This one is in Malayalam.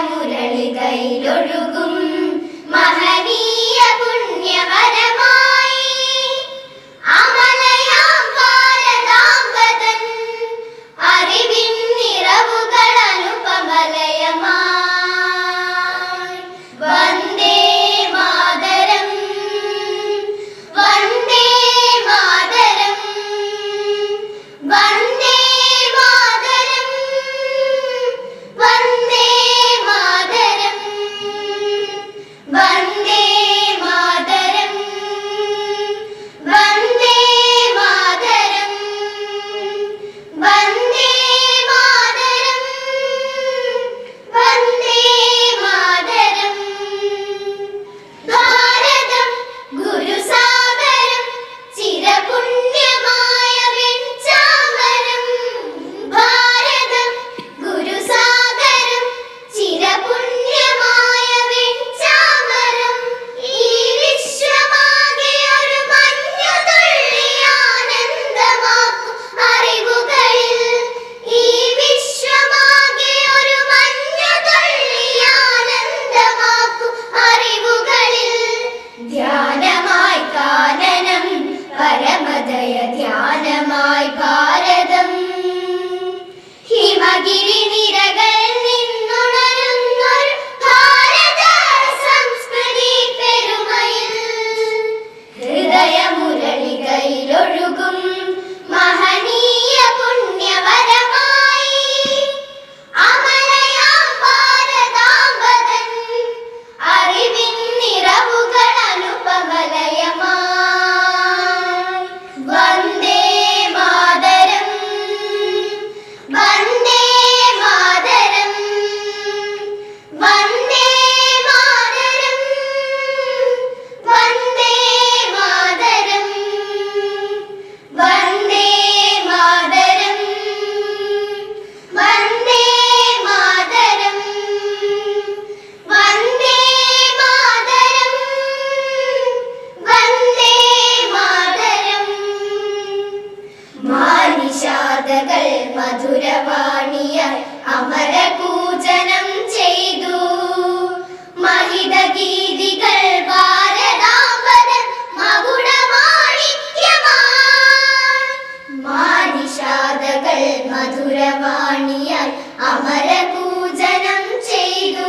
മുരളി കയ്യിലൊഴു കവിതകൾ മധുരവാണിയ അമരകൂചനം ചെയ്തു. മഹിതഗീതികൾ ഭാരതാംബരൻ മകുടമാണിക്യമാനിഷാദകൾ മധുരവാണിയായി അമരകൂചനം ചെയ്തു.